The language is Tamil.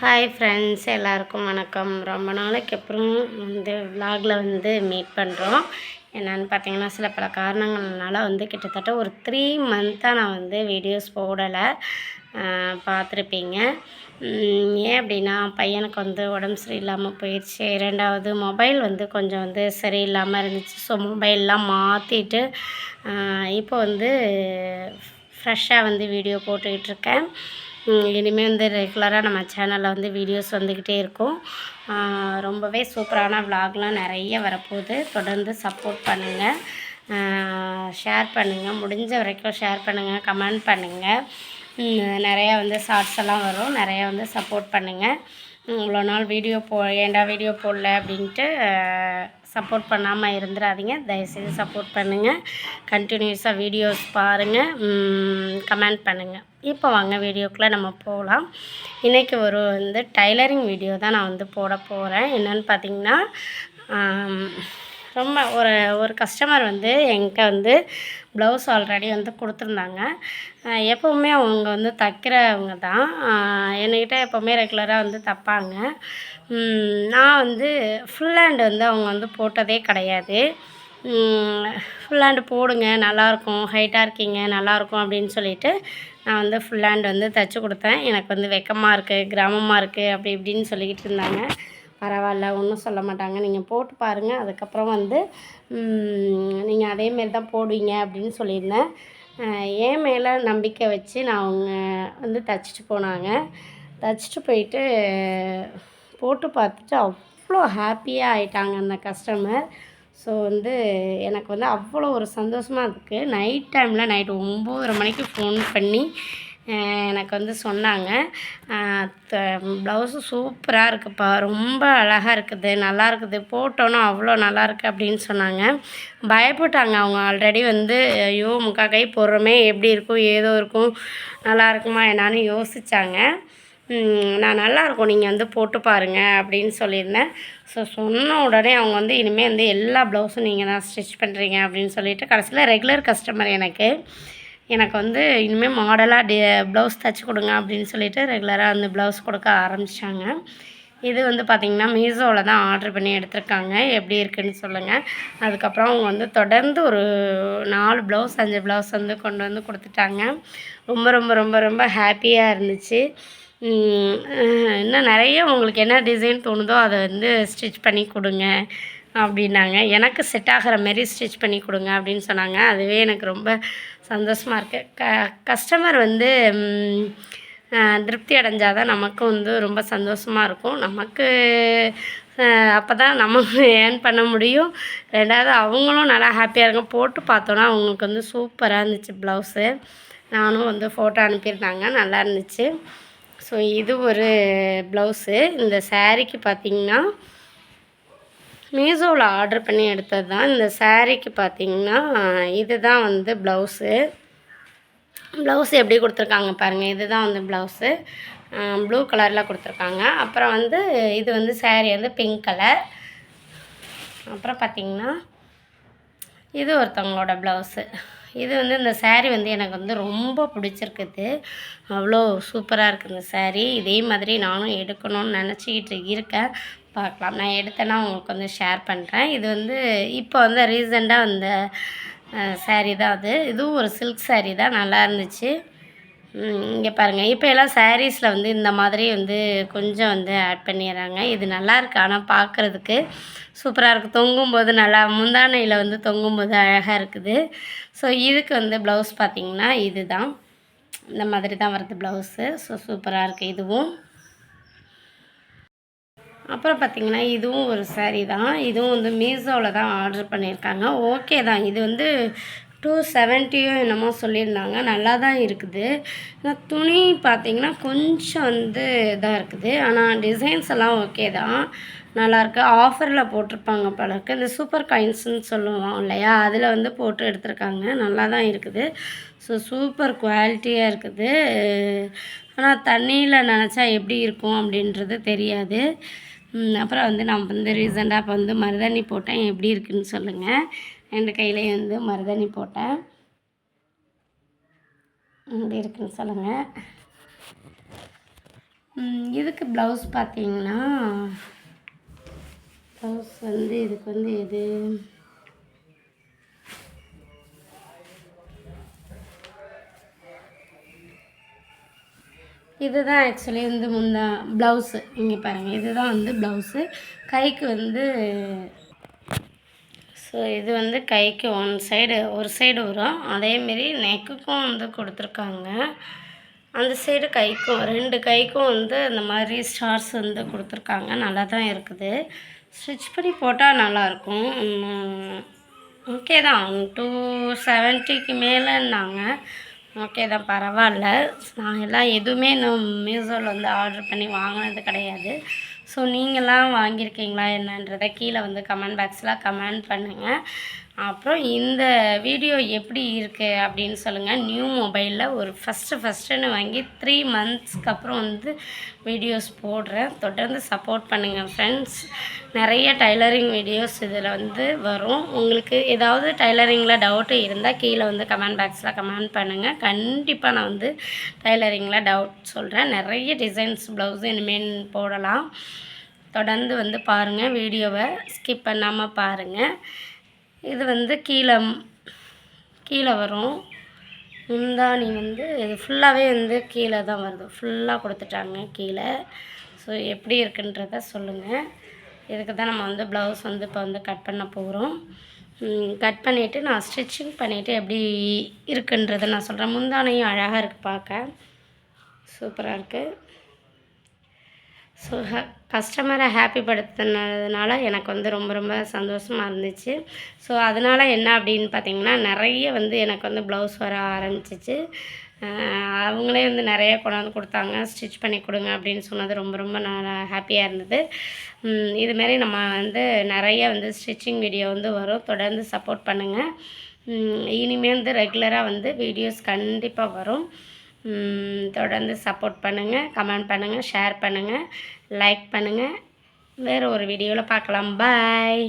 ஹாய் ஃப்ரெண்ட்ஸ் எல்லாருக்கும் வணக்கம். ரொம்ப நாளைக்கு அப்புறம் வந்து விலாகில் வந்து மீட் பண்ணுறோம் என்னென்னு பார்த்தீங்கன்னா சில பல காரணங்கள்னால வந்து கிட்டத்தட்ட ஒரு த்ரீ மந்த்தாக நான் வந்து வீடியோஸ் போடலை. பார்த்துருப்பீங்க ஏன் அப்படின்னா பையனுக்கு வந்து உடம்பு சரியில்லாமல் போயிடுச்சு ரெண்டாவது மொபைல் வந்து கொஞ்சம் வந்து சரியில்லாமல் இருந்துச்சு. ஸோ மொபைல்லாம் மாற்றிட்டு இப்போ வந்து ஃப்ரெஷ்ஷாக வந்து வீடியோ போட்டுக்கிட்டு இருக்கேன். இனிமேல் வந்து ரெகுலராக நம்ம சேனலில் வந்து வீடியோஸ் வந்துக்கிட்டே இருக்கும். ரொம்பவே சூப்பரான விலாக்லாம் நிறைய வரப்போகுது. தொடர்ந்து சப்போர்ட் பண்ணுங்கள் ஷேர் பண்ணுங்கள் முடிஞ்ச வரைக்கும் ஷேர் பண்ணுங்கள் கமெண்ட் பண்ணுங்கள் நிறையா வந்து ஷார்ட்ஸ் எல்லாம் வரும். நிறையா வந்து சப்போர்ட் பண்ணுங்கள் இவ்வளோ நாள் வீடியோ போ ஏண்டா வீடியோ போடல அப்படின்ட்டு சப்போர்ட் பண்ணாமல் இருந்துடாதீங்க. தயவுசெய்து சப்போர்ட் பண்ணுங்கள் கண்டினியூஸாக வீடியோஸ் பாருங்கள் கமெண்ட் பண்ணுங்கள் இப்போ வாங்க வீடியோக்குள்ளே நம்ம போகலாம். இன்றைக்கி ஒரு வந்து டைலரிங் வீடியோ தான் நான் வந்து போட போகிறேன் என்னென்னு பார்த்தீங்கன்னா ரொம்ப ஒரு ஒரு கஸ்டமர் வந்து எங்கே வந்து ப்ளவுஸ் ஆல்ரெடி வந்து கொடுத்துருந்தாங்க. எப்போவுமே அவங்க வந்து தைக்கிறவங்க தான். என்கிட்ட எப்போவுமே ரெகுலராக வந்து தைப்பாங்க. நான் வந்து ஃபுல் ஹேண்ட் வந்து அவங்க வந்து போட்டதே கிடையாது. ஃபுல் ஹேண்டு போடுங்க நல்லாயிருக்கும் ஹைட்டாக இருக்கீங்க நல்லாயிருக்கும் அப்படின்னு சொல்லிட்டு நான் வந்து ஃபுல் ஹேண்ட் வந்து தைச்சி கொடுத்தேன். எனக்கு வந்து வெக்கமாக இருக்குது கிராமமாக இருக்குது அப்படி இப்படின்னு சொல்லிக்கிட்டு இருந்தாங்க. பரவாயில்ல ஒன்றும் சொல்ல மாட்டாங்க. நீங்கள் போட்டு பாருங்கள் அதுக்கப்புறம் வந்து நீங்கள் அதேமாரி தான் போடுவீங்க அப்படின்னு சொல்லியிருந்தேன். என் மேலே நம்பிக்கை வச்சு நான் அவங்க வந்து தைச்சிட்டு போனாங்க. தைச்சிட்டு போயிட்டு போட்டு பார்த்துட்டு அவ்வளோ ஹாப்பியாக ஆயிட்டாங்க அந்த கஸ்டமர். ஸோ வந்து எனக்கு வந்து அவ்வளோ ஒரு சந்தோஷமாக இருக்குது நைட் டைமில் நைட்டு ஒம்போதரை மணிக்கு ஃபோன் பண்ணி எனக்கு வந்து சொன்னாங்க. ப்ளவுஸு சூப்பராக இருக்குப்பா. ரொம்ப அழகாக இருக்குது. நல்லா இருக்குது. போட்டோன்னா அவ்வளோ நல்லா இருக்குது அப்படின்னு சொன்னாங்க. பயப்பட்டாங்க. அவங்க ஆல்ரெடி வந்து ஐயோ முக்கா கை போடுறோமே. எப்படி இருக்கும்? ஏதோ இருக்கும். நல்லா இருக்குமா என்னான்னு யோசித்தாங்க நான் நல்லாயிருக்கும் நீங்கள் வந்து போட்டு பாருங்கள் அப்படின்னு சொல்லியிருந்தேன். ஸோ சொன்ன உடனே அவங்க வந்து இனிமேல் வந்து எல்லா ப்ளவுஸும் நீங்கள் தான் ஸ்டிச் பண்ணுறீங்க அப்படின்னு சொல்லிட்டு கடைசியில் ரெகுலர் கஸ்டமர் எனக்கு. எனக்கு வந்து இனிமேல் மாடலாக டே ப்ளவுஸ் தைச்சி கொடுங்க அப்படின்னு சொல்லிட்டு ரெகுலராக வந்து ப்ளவுஸ் கொடுக்க ஆரம்பித்தாங்க இது வந்து பார்த்திங்கன்னா மீஷோவில் தான் ஆர்டர் பண்ணி எடுத்திருக்காங்க. எப்படி இருக்குன்னு சொல்லுங்கள் அதுக்கப்புறம் அவங்க வந்து தொடர்ந்து ஒரு நாலு ப்ளவுஸ் அஞ்சு ப்ளவுஸ் வந்து கொண்டு வந்து கொடுத்துட்டாங்க. ரொம்ப ரொம்ப ரொம்ப ரொம்ப ஹாப்பியாக இருந்துச்சு. இன்னும் நிறைய உங்களுக்கு என்ன டிசைன் தோணுதோ அதை வந்து ஸ்டிச் பண்ணி கொடுங்க அப்படின்னாங்க. எனக்கு செட் ஆகிற மாரி ஸ்டிச் பண்ணி கொடுங்க அப்படின்னு சொன்னாங்க. அதுவே எனக்கு ரொம்ப சந்தோஷமாக இருக்குது க கஸ்டமர் வந்து திருப்தி அடைஞ்சால் தான் நமக்கும் வந்து ரொம்ப சந்தோஷமாக இருக்கும். நமக்கு அப்போ தான் நம்ம ஏர்ன் பண்ண முடியும். ரெண்டாவது அவங்களும் நல்லா ஹாப்பியாக இருக்கும் போட்டு பார்த்தோன்னா அவங்களுக்கு வந்து சூப்பராக இருந்துச்சு ப்ளவுஸு நானும் வந்து ஃபோட்டோ அனுப்பியிருந்தாங்க. நல்லா இருந்துச்சு. ஸோ இது ஒரு ப்ளவுஸு இந்த சேரீக்கு பார்த்திங்கன்னா மீஷோவில் ஆர்டர் பண்ணி எடுத்தது தான் இந்த சேரீக்கு பார்த்திங்கன்னா இது தான் வந்து ப்ளவுஸு ப்ளவுஸ் எப்படி கொடுத்துருக்காங்க பாருங்கள் இது தான் வந்து ப்ளவுஸு ப்ளூ கலரில் கொடுத்துருக்காங்க. அப்புறம் வந்து இது வந்து சேரீ வந்து பிங்க் கலர் அப்புறம் பார்த்திங்கன்னா இது ஒருத்தவங்களோட ப்ளவுஸு இது வந்து இந்த சேரீ வந்து எனக்கு வந்து ரொம்ப பிடிச்சிருக்குது. அவ்வளோ சூப்பராக இருக்குது இந்த சேரீ இதே மாதிரி நானும் எடுக்கணும்னு நினச்சிக்கிட்டு இருக்கேன். பார்க்கலாம். நான் எடுத்தேன்னா உங்களுக்கு வந்து ஷேர் பண்ணுறேன் இது வந்து இப்போ வந்து ரீசெண்டாக வந்த சேரீ தான் அது. இதுவும் ஒரு சில்க் சேரீ தான். நல்லா இருந்துச்சு. இங்கே பாருங்கள் இப்போ எல்லாம் சாரீஸில் வந்து இந்த மாதிரி வந்து கொஞ்சம் வந்து ஆட் பண்ணிடுறாங்க. இது நல்லா இருக்குது ஆனால் பார்க்குறதுக்கு சூப்பராக இருக்குது தொங்கும்போது நல்லா முந்தானையில் வந்து தொங்கும்போது அழகாக இருக்குது. ஸோ இதுக்கு வந்து ப்ளவுஸ் பார்த்திங்கன்னா இது தான் இந்த மாதிரி தான் வருது ப்ளவுஸு ஸோ சூப்பராக இருக்குது இதுவும். அப்புறம் பார்த்திங்கன்னா இதுவும் ஒரு சேரீ தான். இதுவும் வந்து மீஷோவில் தான் ஆர்டர் பண்ணியிருக்காங்க. ஓகே தான். இது வந்து டூ செவன்ட்டியோ என்னமோ சொல்லியிருந்தாங்க. நல்லா தான் இருக்குது. ஆனால் துணி பார்த்திங்கன்னா கொஞ்சம் வந்து இதாக இருக்குது. ஆனால் டிசைன்ஸ் எல்லாம் ஓகே தான். நல்லாயிருக்கு ஆஃபரில் போட்டிருப்பாங்க பலருக்கு இந்த சூப்பர் காயின்ஸ்னு சொல்லுவோம் இல்லையா? அதில் வந்து போட்டு எடுத்திருக்காங்க. நல்லா தான் இருக்குது. ஸோ சூப்பர் குவாலிட்டியாக இருக்குது. ஆனால் தண்ணியில் நினச்சா எப்படி இருக்கும் அப்படின்றது தெரியாது. அப்புறம் வந்து நான் வந்து ரீசெண்டாக இப்போ வந்து மருதாணி போட்டேன். எப்படி இருக்குதுன்னு சொல்லுங்கள் ரெண்டு கையிலையும் வந்து மருதாணி போட்டேன். எப்படி இருக்குன்னு சொல்லுங்கள் இதுக்கு ப்ளவுஸ் பார்த்தீங்கன்னா ப்ளவுஸ் வந்து இதுக்கு வந்து எது? இதுதான் ஆக்சுவலி வந்து முந்தா ப்ளவுஸு இங்கே பாருங்கள் இதுதான் வந்து ப்ளவுஸு கைக்கு வந்து ஸோ இது வந்து கைக்கு ஒன் சைடு ஒரு சைடு வரும். அதேமாரி நெக்குக்கும் வந்து கொடுத்துருக்காங்க. அந்த சைடு கைக்கும் ரெண்டு கைக்கும் வந்து இந்த மாதிரி ஸ்டார்ஸ் வந்து கொடுத்துருக்காங்க. நல்லா தான் இருக்குது. ஸ்டிச் பண்ணி போட்டால் நல்லாயிருக்கும். ஓகே தான். டூ செவன்ட்டிக்கு மேலேன்னாங்க. ஓகே தான் பரவாயில்ல. நான் எல்லாம் எதுவுமே இன்னும் மீஷோவில் வந்து ஆர்டர் பண்ணி வாங்கினது கிடையாது. ஸோ நீங்களாம் வாங்கியிருக்கீங்களா என்னன்றதை கீழே வந்து கமெண்ட் பாக்ஸில் கமெண்ட் பண்ணுங்கள் அப்புறம் இந்த வீடியோ எப்படி இருக்குது அப்படின்னு சொல்லுங்கள் நியூ மொபைலில் ஒரு ஃபஸ்ட்டு ஃபஸ்ட்டுன்னு வாங்கி த்ரீ மந்த்ஸ்க்கு அப்புறம் வந்து வீடியோஸ் போடுறேன். தொடர்ந்து சப்போர்ட் பண்ணுங்கள் ஃப்ரெண்ட்ஸ் நிறைய டைலரிங் வீடியோஸ் இதில் வந்து வரும். உங்களுக்கு ஏதாவது டைலரிங்கில் டவுட்டு இருந்தால் கீழே வந்து கமெண்ட் பாக்ஸில் கமெண்ட் பண்ணுங்கள் கண்டிப்பாக நான் வந்து டைலரிங்கில் டவுட் சொல்கிறேன் நிறைய டிசைன்ஸ் ப்ளவுஸு இனிமேல் போடலாம். தொடர்ந்து வந்து பாருங்கள் வீடியோவை ஸ்கிப் பண்ணாமல் பாருங்கள் இது வந்து கீழே கீழே வரும். முந்தானி வந்து இது ஃபுல்லாகவே வந்து கீழே தான் வருது. ஃபுல்லாக கொடுத்துட்டாங்க கீழே. ஸோ எப்படி இருக்குன்றத சொல்லுங்கள் இதுக்கு தான் நம்ம வந்து ப்ளவுஸ் வந்து இப்போ வந்து கட் பண்ண போகிறோம் கட் பண்ணிவிட்டு நான் ஸ்டிச்சிங் பண்ணிவிட்டு எப்படி இருக்குன்றதை நான் சொல்கிறேன் முந்தானையும் அழகாக இருக்குது பார்க்க சூப்பராக இருக்குது ஸோ ஹ கஸ்டமரை ஹாப்பி படுத்தினதுனால எனக்கு வந்து ரொம்ப ரொம்ப சந்தோஷமாக இருந்துச்சு. ஸோ அதனால் என்ன அப்படின்னு பார்த்தீங்கன்னா நிறைய வந்து எனக்கு வந்து ப்ளவுஸ் வர ஆரம்பிச்சிச்சு. அவங்களே வந்து நிறைய கொண்டாந்து கொடுத்தாங்க. ஸ்டிச் பண்ணி கொடுங்க அப்படின்னு சொன்னது ரொம்ப ரொம்ப நான் ஹாப்பியாக இருந்தது. இதுமாரி நம்ம வந்து நிறைய வந்து ஸ்டிச்சிங் வீடியோ வந்து வரும். தொடர்ந்து சப்போர்ட் பண்ணுங்கள் இனிமேல் வந்து ரெகுலராக வந்து வீடியோஸ் கண்டிப்பாக வரும். தொடர்ந்து சப்போர்ட் பண்ணுங்கள் கமெண்ட் பண்ணுங்கள் ஷேர் பண்ணுங்கள் லைக் பண்ணுங்கள் வேறு ஒரு வீடியோவில் பார்க்கலாம். பாய்